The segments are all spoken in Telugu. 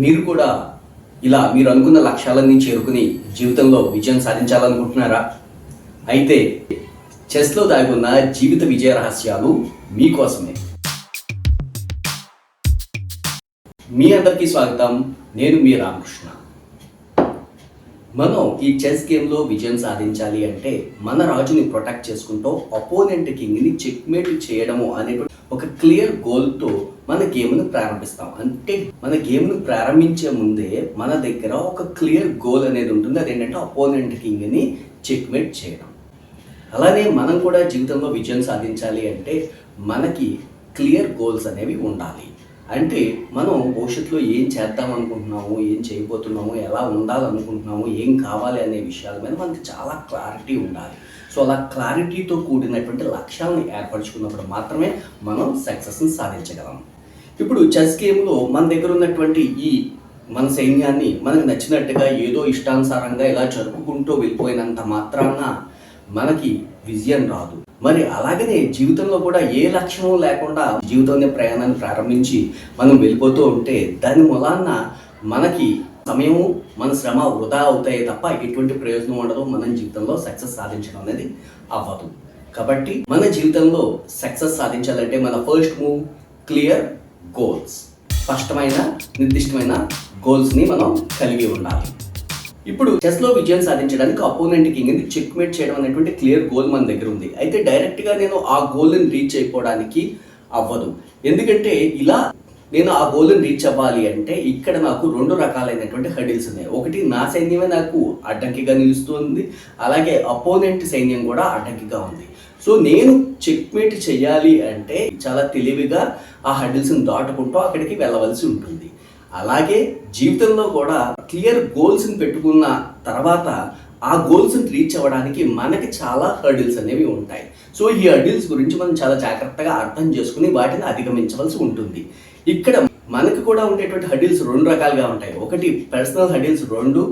మీరు కూడా ఇలా మీరు అనుకున్న లక్ష్యాలన్నీ చేరుకుని జీవితంలో విజయం సాధించాలనుకుంటున్నారా? అయితే చెస్లో దాగున్న జీవిత విజయ రహస్యాలు మీకోసమే. మీ అందరికీ స్వాగతం. నేను మీ రామకృష్ణ. మనం ఈ చెస్ గేమ్లో విజయం సాధించాలి అంటే మన రాజుని ప్రొటెక్ట్ చేసుకుంటూ అపోనెంట్ కింగ్ని చెక్మేట్ చేయడము అనేటువంటి ఒక క్లియర్ గోల్తో మన గేమ్ను ప్రారంభిస్తాం. అంటే మన గేమ్ను ప్రారంభించే ముందే మన దగ్గర ఒక క్లియర్ గోల్ అనేది ఉంటుంది. అదేంటంటే అపోనెంట్ కింగ్ని చెక్మేట్ చేయడం. అలానే మనం కూడా జీవితంలో విజయం సాధించాలి అంటే మనకి క్లియర్ గోల్స్ అనేవి ఉండాలి. అంటే మనం భవిష్యత్తులో ఏం చేద్దాం అనుకుంటున్నాము ఏం చేయబోతున్నాము ఎలా ఉండాలనుకుంటున్నాము ఏం కావాలి అనే విషయాల మీద మనకి చాలా క్లారిటీ ఉండాలి. సో అలా క్లారిటీతో కూడినటువంటి లక్ష్యాలను ఏర్పరచుకున్నప్పుడు మాత్రమే మనం సక్సెస్ని సాధించగలం. ఇప్పుడు చెస్ గేమ్లో మన దగ్గర ఉన్నటువంటి ఈ మన సైన్యాన్ని మనకు నచ్చినట్టుగా ఏదో ఇష్టానుసారంగా ఇలా జరుపుకుంటూ వెళ్ళిపోయినంత మాత్రాన మనకి విజయం రాదు. మరి అలాగనే జీవితంలో కూడా ఏ లక్ష్యం లేకుండా జీవితంలో ప్రయాణాన్ని ప్రారంభించి మనం వెళ్ళిపోతూ ఉంటే దాని మూలాన మనకి సమయము మన శ్రమ వృధా అవుతాయి తప్ప ఎటువంటి ప్రయోజనం ఉండదు. మనం జీవితంలో సక్సెస్ సాధించడం అనేది అవ్వదు. కాబట్టి మన జీవితంలో సక్సెస్ సాధించాలంటే మన ఫస్ట్ మూవ్ క్లియర్ గోల్స్ స్పష్టమైన నిర్దిష్టమైన గోల్స్ని మనం కలిగి ఉండాలి. ఇప్పుడు చెస్లో విజయం సాధించడానికి అపోనెంట్ కింగ్ని చెక్మేట్ చేయడం అనేటువంటి క్లియర్ గోల్ మన దగ్గర ఉంది. అయితే డైరెక్ట్గా నేను ఆ గోల్ని రీచ్ అయిపోవడానికి అవ్వదు. ఎందుకంటే ఇలా నేను ఆ గోల్ని రీచ్ అవ్వాలి అంటే ఇక్కడ నాకు రెండు రకాలైనటువంటి హడిల్స్ ఉన్నాయి. ఒకటి నా సైన్యమే నాకు అడ్డంకిగా నిలుస్తుంది. అలాగే అపోనెంట్ సైన్యం కూడా అడ్డంకిగా ఉంది. సో నేను చెక్మేట్ చేయాలి అంటే చాలా తెలివిగా ఆ హడిల్స్ని దాటుకుంటూ అక్కడికి వెళ్ళవలసి ఉంటుంది. అలాగే జీవితంలో కూడా క్లియర్ గోల్స్ని పెట్టుకున్న తర్వాత ఆ గోల్స్ని రీచ్ అవ్వడానికి మనకి చాలా హర్డిల్స్ అనేవి ఉంటాయి. సో ఈ హర్డిల్స్ గురించి మనం చాలా జాగ్రత్తగా అర్థం చేసుకుని వాటిని అధిగమించవలసి ఉంటుంది. ఇక్కడ మనకు కూడా ఉండేటువంటి హర్డిల్స్ రెండు రకాలుగా ఉంటాయి. ఒకటి పర్సనల్ హడిల్స్ రెండు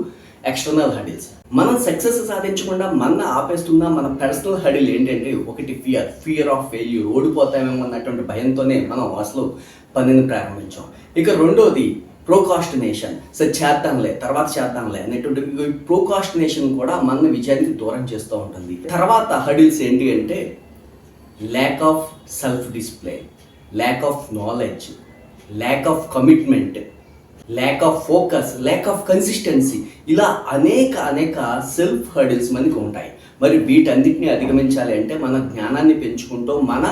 ఎక్స్టర్నల్ హడిల్స్ మనం సక్సెస్ సాధించకుండా మన ఆపేస్తున్న మన పర్సనల్ హడిల్ ఏంటంటే ఒకటి ఫియర్ ఫియర్ ఆఫ్ ఫెయిల్యూర్ ఓడిపోతామేమో అన్నటువంటి భయంతోనే మనం అసలు పనిని ప్రారంభించాం. ఇక రెండోది ప్రోకాస్టినేషన్ సో చేద్దాంలే తర్వాత చేద్దాంలే అనేటువంటి ప్రోకాస్టినేషన్ కూడా మన విజయానికి దూరం చేస్తూ ఉంటుంది. తర్వాత హడిల్స్ ఏంటి అంటే lack of self display lack of knowledge lack of commitment lack of focus lack of consistency ఇలా అనేక అనేక సెల్ఫ్ హర్డిల్స్ మనకి ఉంటాయి. మరి వీటన్నిటిని అధిగమించాలి అంటే మన జ్ఞానాన్ని పెంచుకుంటూ మన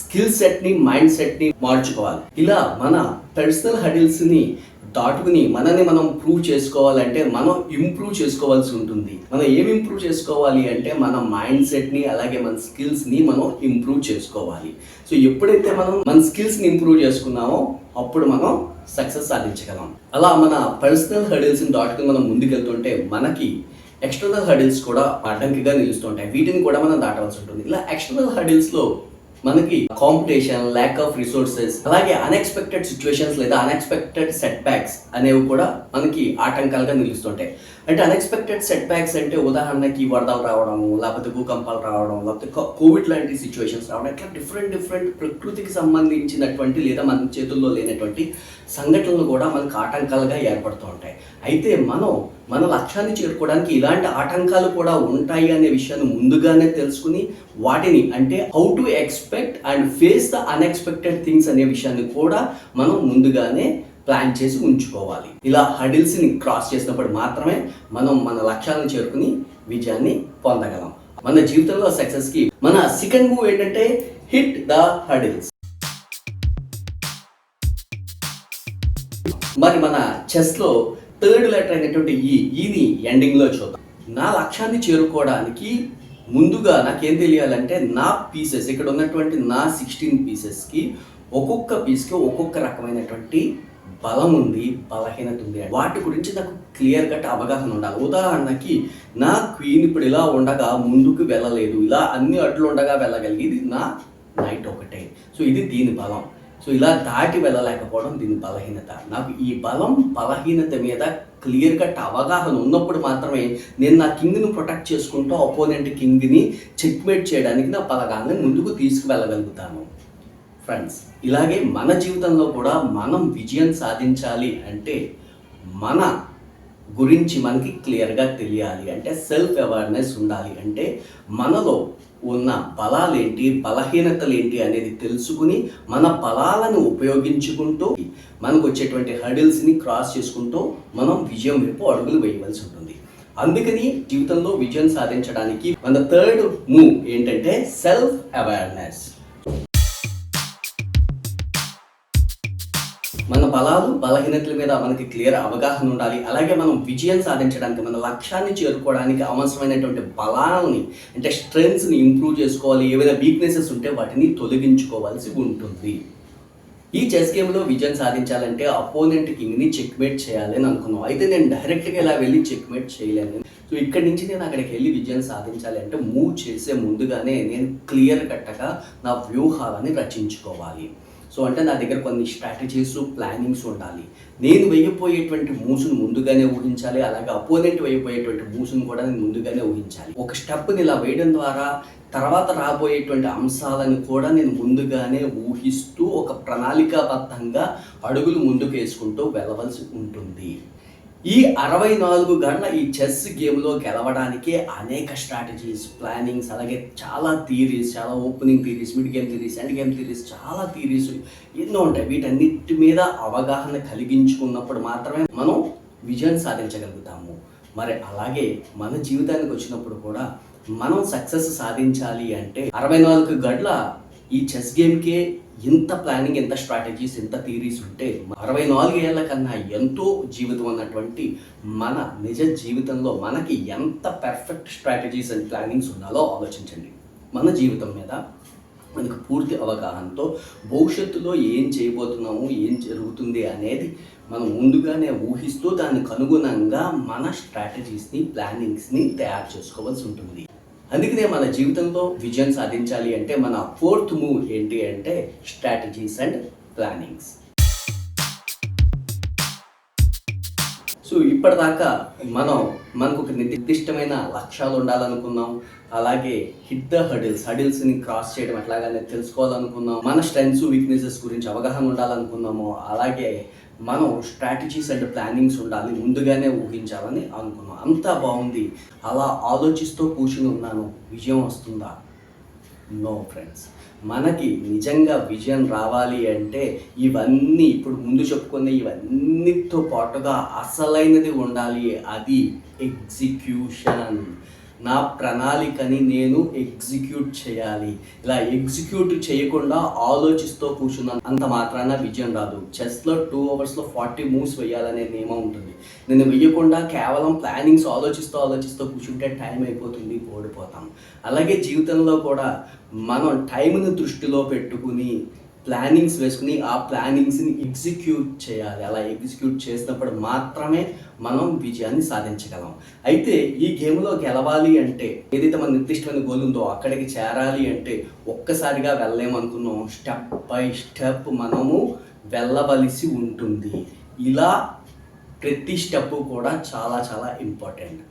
స్కిల్ సెట్ని మైండ్ సెట్ని మార్చుకోవాలి. ఇలా మన పర్సనల్ హర్డిల్స్ని దాటుకుని మనల్ని మనం ప్రూవ్ చేసుకోవాలంటే మనం ఇంప్రూవ్ చేసుకోవాల్సి ఉంటుంది. మనం ఏం ఇంప్రూవ్ చేసుకోవాలి అంటే మన మైండ్ సెట్ని అలాగే మన స్కిల్స్ని మనం ఇంప్రూవ్ చేసుకోవాలి. సో ఎప్పుడైతే మనం మన స్కిల్స్ని ఇంప్రూవ్ చేసుకున్నామో అప్పుడు మనం సక్సెస్ సాధించగలం. అలా మన పర్సనల్ హర్డిల్స్ని దాటుకుని మనం ముందుకెళ్తుంటే మనకి ఎక్స్టర్నల్ హర్డిల్స్ కూడా అడ్డంకిగా నిలుస్తుంటాయి. వీటిని కూడా మనం దాటవలసి ఉంటుంది. ఇలా ఎక్స్టర్నల్ హర్డిల్స్లో మనకి కాంపిటీషన్ ల్యాక్ ఆఫ్ రిసోర్సెస్ అలాగే అన్ఎక్స్పెక్టెడ్ సిచ్యువేషన్స్ లేదా అన్ఎక్స్పెక్టెడ్ సెట్ బ్యాక్స్ అనేవి కూడా మనకి ఆటంకాలుగా నిలుస్తుంటాయి. అంటే అన్ఎక్స్పెక్టెడ్ సెట్ బ్యాక్స్ అంటే ఉదాహరణకి వరదలు రావడము లేకపోతే భూకంపాలు రావడం లేకపోతే కోవిడ్ లాంటి సిచ్యువేషన్స్ రావడం ఇట్లా డిఫరెంట్ డిఫరెంట్ ప్రకృతికి సంబంధించినటువంటి లేదా మన చేతుల్లో లేనటువంటి సంఘటనలు కూడా మనకు ఆటంకాలుగా ఏర్పడుతూ ఉంటాయి. అయితే మనం మన లక్ష్యాన్ని చేరుకోవడానికి ఇలాంటి ఆటంకాలు కూడా ఉంటాయి అనే విషయాన్ని ముందుగానే తెలుసుకుని వాటిని అంటే how to expect and face the unexpected things అనే విషయాన్ని కూడా మనం ముందుగానే ప్లాన్ చేసి ఉంచుకోవాలి. ఇలా హడిల్స్ని క్రాస్ చేసినప్పుడు మాత్రమే మనం మన లక్ష్యాలను చేరుకుని విజయాన్ని పొందగలం. మన జీవితంలో సక్సెస్కి మన సెకండ్ మూవ్ ఏంటంటే హిట్ ద హడిల్స్ మరి మన చెస్లో థర్డ్ లెటర్ అయినటువంటి ఈ ఈని ఎండింగ్లో చూద్దాం. నా లక్ష్యాన్ని చేరుకోవడానికి ముందుగా నాకేం తెలియాలంటే నా పీసెస్ ఇక్కడ ఉన్నటువంటి నా సిక్స్టీన్ పీసెస్కి ఒక్కొక్క పీస్కి ఒక్కొక్క రకమైనటువంటి బలం ఉంది బలహీనత ఉంది వాటి గురించి నాకు క్లియర్ కట్ అవగాహన ఉండాలి. ఉదాహరణకి నా క్వీన్ ఇప్పుడు ఇలా ఉండగా ముందుకు వెళ్ళలేదు. ఇలా అన్ని అడ్లు ఉండగా వెళ్ళగలిగేది నా నైట్ ఒకటే. సో ఇది దీని బలం. సో ఇలా దాటి వెళ్ళలేకపోవడం దీని బలహీనత. నాకు ఈ బలం బలహీనత మీద క్లియర్ కట్ అవగాహన ఉన్నప్పుడు మాత్రమే నేను నా కింగ్ని ప్రొటెక్ట్ చేసుకుంటూ అపోనెంట్ కింగ్ని చెక్మేట్ చేయడానికి నా బలగాన్ని ముందుకు తీసుకువెళ్ళగలుగుతాను. ఫ్రెండ్స్ ఇలాగే మన జీవితంలో కూడా మనం విజయం సాధించాలి అంటే మన గురించి మనకి క్లియర్గా తెలియాలి. అంటే సెల్ఫ్ అవేర్నెస్ ఉండాలి. అంటే మనలో ఉన్న బలాలేంటి బలహీనతలు ఏంటి అనేది తెలుసుకుని మన బలాలను ఉపయోగించుకుంటూ మనకు వచ్చేటువంటి హడిల్స్ని క్రాస్ చేసుకుంటూ మనం విజయం వైపు అడుగులు వేయవలసి ఉంటుంది. అందుకని జీవితంలో విజయం సాధించడానికి మన థర్డ్ మూవ్ ఏంటంటే సెల్ఫ్ అవేర్నెస్ బలాలు బలహీనతల మీద మనకి క్లియర్ అవగాహన ఉండాలి. అలాగే మనం విజయం సాధించడానికి మన లక్ష్యాన్ని చేరుకోవడానికి అవసరమైనటువంటి బలాలని అంటే స్ట్రెంగ్స్ని ఇంప్రూవ్ చేసుకోవాలి. ఏవైనా వీక్నెసెస్ ఉంటే వాటిని తొలగించుకోవాల్సి ఉంటుంది. ఈ చెస్ గేమ్లో విజయం సాధించాలంటే అపోనెంట్ కింగ్ని చెక్మేట్ చేయాలని అనుకున్నాం. అయితే నేను డైరెక్ట్గా ఇలా వెళ్ళి చెక్మేట్ చేయలేను. సో ఇక్కడి నుంచి నేను అక్కడికి వెళ్ళి విజయం సాధించాలి అంటే మూవ్ చేసే ముందుగానే నేను క్లియర్ కట్టగా నా వ్యూహాలని రచించుకోవాలి. సో అంటే నా దగ్గర కొన్ని స్ట్రాటజీస్ ప్లానింగ్స్ ఉండాలి. నేను వేయబోయేటువంటి మూసును ముందుగానే ఊహించాలి అలాగే అపోనెంట్ వేయబోయేటువంటి మూసును కూడా నేను ముందుగానే ఊహించాలి. ఒక స్టెప్ని ఇలా వేయడం ద్వారా తర్వాత రాబోయేటువంటి అంశాలను కూడా నేను ముందుగానే ఊహిస్తూ ఒక ప్రణాళికాబద్ధంగా అడుగులు ముందుకు వేసుకుంటూ వెళ్ళవలసి ఉంటుంది. ఈ అరవై నాలుగు గంటల ఈ చెస్ గేమ్లో గెలవడానికి అనేక స్ట్రాటజీస్ ప్లానింగ్స్ అలాగే చాలా థీరీస్ చాలా opening theories mid game theories end game theories చాలా థీరీస్ ఎన్నో ఉంటాయి. వీటన్నిటి మీద అవగాహన కలిగించుకున్నప్పుడు మాత్రమే మనం విజయం సాధించగలుగుతాము. మరి అలాగే మన జీవితానికి వచ్చినప్పుడు కూడా మనం సక్సెస్ సాధించాలి అంటే అరవై నాలుగు గంటల ఈ చెస్ గేమ్కే ఇంత ప్లానింగ్ ఎంత స్ట్రాటజీస్ ఎంత థీరీస్ ఉంటే అరవై నాలుగేళ్ళ కన్నా ఎంతో జీవితం అన్నటువంటి మన నిజ జీవితంలో మనకి ఎంత పెర్ఫెక్ట్ స్ట్రాటజీస్ అండ్ ప్లానింగ్స్ ఉండాలో ఆలోచించండి. మన జీవితం మీద మనకు పూర్తి అవగాహనతో భవిష్యత్తులో ఏం చేయబోతున్నాము ఏం జరుగుతుంది అనేది మనం ముందుగానే ఊహిస్తూ దానికి అనుగుణంగా మన స్ట్రాటజీస్ని ప్లానింగ్స్ని తయారు చేసుకోవాల్సి ఉంటుంది. అందుకనే మన జీవితంలో విజయం సాధించాలి అంటే మన ఫోర్త్ మూవ్ ఏంటి అంటే స్ట్రాటజీస్ అండ్ ప్లానింగ్స్. సో ఇప్పటిదాకా మనం మనకు ఒక నిర్దిష్టమైన లక్ష్యాలు ఉండాలనుకున్నాం. అలాగే హిట్ ద హడిల్స్ హడిల్స్ని క్రాస్ చేయడం ఎట్లాగానే తెలుసుకోవాలనుకున్నాం. మన స్ట్రెంగ్స్ వీక్నెసెస్ గురించి అవగాహన ఉండాలనుకున్నాము అలాగే మనం స్ట్రాటజీస్ అండ్ ప్లానింగ్స్ ఉండాలి ముందుగానే ఊహించాలని అనుకున్నాం. అంతా బాగుంది. అలా ఆలోచిస్తూ కూర్చుని ఉన్నాను. విజయం వస్తుందా? No friends. మనకి నిజంగా విజయం రావాలి అంటే ఇవన్నీ ఇప్పుడు ముందు చెప్పుకున్న ఇవన్నీతో పాటుగా అసలైనది ఉండాలి. అది ఎగ్జిక్యూషన్. నా ప్రణాళికని నేను ఎగ్జిక్యూట్ చేయాలి. ఇలా ఎగ్జిక్యూట్ చేయకుండా ఆలోచిస్తూ కూర్చున్నాను అంత మాత్రాన విజయం రాదు. చెస్లో టూ అవర్స్లో ఫార్టీ మూవ్స్ వేయాలనే నియమం ఉంటుంది. నేను వేయకుండా కేవలం ప్లానింగ్స్ ఆలోచిస్తూ ఆలోచిస్తూ కూర్చుంటే టైం అయిపోతుంది ఓడిపోతాం అలాగే జీవితంలో కూడా మనం టైంని దృష్టిలో పెట్టుకుని ప్లానింగ్స్ వేసుకుని ఆ ప్లానింగ్స్ని ఎగ్జిక్యూట్ చేయాలి. అలా ఎగ్జిక్యూట్ చేసినప్పుడు మాత్రమే మనం విజయాన్ని సాధించగలం. అయితే ఈ గేమ్లో గెలవాలి అంటే ఏదైతే మన నిర్దిష్టమైన గోల్ ఉందో అక్కడికి చేరాలి అంటే ఒక్కసారిగా వెళ్ళలేమనుకున్నాం. స్టెప్ బై స్టెప్ మనము వెళ్ళవలసి ఉంటుంది. ఇలా ప్రతి స్టెప్ కూడా చాలా చాలా ఇంపార్టెంట్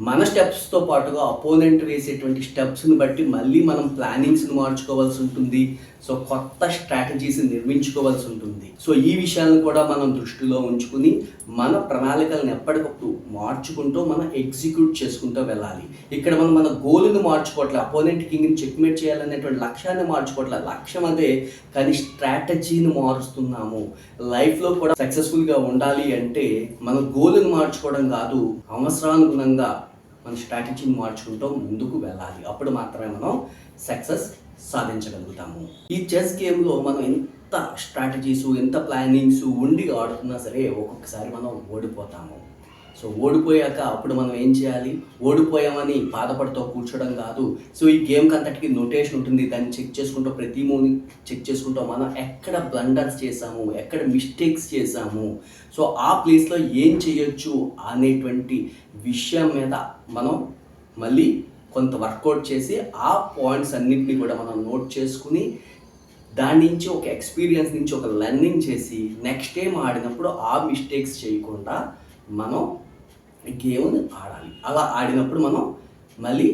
మన స్టెప్స్తో పాటుగా అపోనెంట్ వేసేటువంటి స్టెప్స్ని బట్టి మళ్ళీ మనం ప్లానింగ్స్ని మార్చుకోవాల్సి ఉంటుంది. సో కొత్త స్ట్రాటజీస్ నిర్మించుకోవాల్సి ఉంటుంది. సో ఈ విషయాలను కూడా మనం దృష్టిలో ఉంచుకుని మన ప్రణాళికలను ఎప్పటికప్పుడు మార్చుకుంటూ మనం ఎగ్జిక్యూట్ చేసుకుంటూ వెళ్ళాలి. ఇక్కడ మనం మన గోల్ని మార్చుకోవట్లే అపోనెంట్ కింగ్ని చెక్మేట్ చేయాలనేటువంటి లక్ష్యాన్ని మార్చుకోవట్లే. లక్ష్యం అదే కానీ స్ట్రాటజీని మారుస్తున్నాము. లైఫ్లో కూడా సక్సెస్ఫుల్గా ఉండాలి అంటే మన గోల్ని మార్చుకోవడం కాదు అవసరానుగుణంగా మన స్ట్రాటజీని మార్చుకుంటూ ముందుకు వెళ్ళాలి. అప్పుడు మాత్రమే మనం సక్సెస్ సాధించగలుగుతాము. ఈ చెస్ గేమ్లో మనం ఎంత స్ట్రాటజీస్ ఎంత ప్లానింగ్స్ ఉండి ఆడుతున్నా సరే ఒక్కొక్కసారి మనం ఓడిపోతాము. సో ఓడిపోయాక అప్పుడు మనం ఏం చేయాలి? ఓడిపోయామని బాధపడుతూ కూర్చోడం కాదు. సో ఈ గేమ్కి అంతటికి నోటేషన్ ఉంటుంది. దాన్ని చెక్ చేసుకుంటూ ప్రతి మూవ్ని చెక్ చేసుకుంటూ మనం ఎక్కడ బ్లండర్స్ చేసాము ఎక్కడ మిస్టేక్స్ చేసాము సో ఆ ప్లేస్లో ఏం చేయొచ్చు అనేటువంటి విషయం మీద మనం మళ్ళీ కొంత వర్కౌట్ చేసి ఆ పాయింట్స్ అన్నింటినీ కూడా మనం నోట్ చేసుకుని దాని నుంచి ఒక ఎక్స్పీరియన్స్ నుంచి ఒక లెర్నింగ్ చేసి నెక్స్ట్ టైం ఆడినప్పుడు ఆ మిస్టేక్స్ చేయకుండా మనం గేమ్ని ఆడాలి. అలా ఆడినప్పుడు మనం మళ్ళీ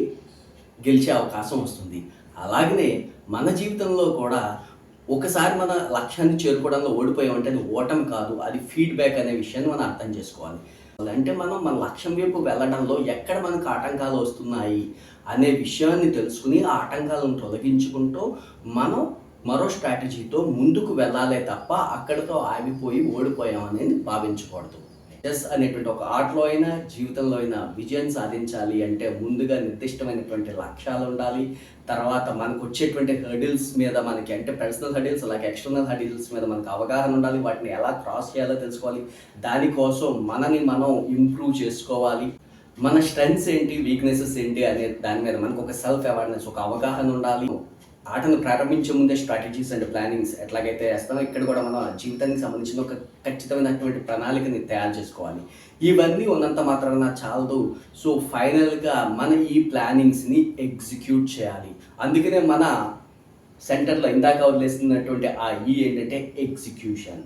గెలిచే అవకాశం వస్తుంది. అలాగనే మన జీవితంలో కూడా ఒకసారి మన లక్ష్యాన్ని చేరుకోవడంలో ఓడిపోయామంటే అది ఓటం కాదు అది ఫీడ్బ్యాక్ అనే విషయాన్ని మనం అర్థం చేసుకోవాలి. అంటే మనం మన లక్ష్యం వైపు వెళ్ళడంలో ఎక్కడ మనకు ఆటంకాలు వస్తున్నాయి అనే విషయాన్ని తెలుసుకుని ఆ ఆటంకాలను తొలగించుకుంటూ మనం మరో స్ట్రాటజీతో ముందుకు వెళ్ళాలే తప్ప అక్కడితో ఆగిపోయి ఓడిపోయాం అనేది భావించకూడదు. చెస్ అనేటువంటి ఒక ఆటలో అయినా జీవితంలో అయినా విజయం సాధించాలి అంటే ముందుగా నిర్దిష్టమైనటువంటి లక్ష్యాలు ఉండాలి. తర్వాత మనకు వచ్చేటువంటి హర్డిల్స్ మీద మనకి అంటే పర్సనల్ హర్డిల్స్ అలాగే ఎక్స్టర్నల్ హర్డిల్స్ మీద మనకు అవగాహన ఉండాలి. వాటిని ఎలా క్రాస్ చేయాలో తెలుసుకోవాలి. దానికోసం మనని మనం ఇంప్రూవ్ చేసుకోవాలి. మన స్ట్రెంగ్స్ ఏంటి వీక్నెసెస్ ఏంటి అనే దాని మీద మనకు ఒక సెల్ఫ్ అవేర్నెస్ ఒక అవగాహన ఉండాలి. ఆటను ప్రారంభించే ముందే స్ట్రాటజీస్ అండ్ ప్లానింగ్స్ ఎట్లాగైతే వేస్తామో ఇక్కడ కూడా మనం జీవితానికి సంబంధించిన ఒక ఖచ్చితమైనటువంటి ప్రణాళికని తయారు చేసుకోవాలి. ఇవన్నీ ఉన్నంత మాత్రాన చాలదు. సో ఫైనల్గా మన ఈ ప్లానింగ్స్ని ఎగ్జిక్యూట్ చేయాలి. అందుకనే మన సెంటర్లో ఇందాక వదిలేస్తున్నటువంటి ఆ ఈ ఏంటంటే ఎగ్జిక్యూషన్.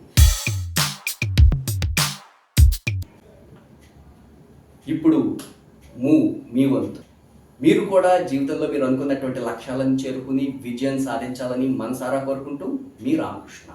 ఇప్పుడు మూవ్ మీ వంతు. మీరు కూడా జీవితంలో మీరు అనుకున్నటువంటి లక్ష్యాలను చేరుకుని విజయం సాధించాలని మనసారా కోరుకుంటూ మీ రామకృష్ణ.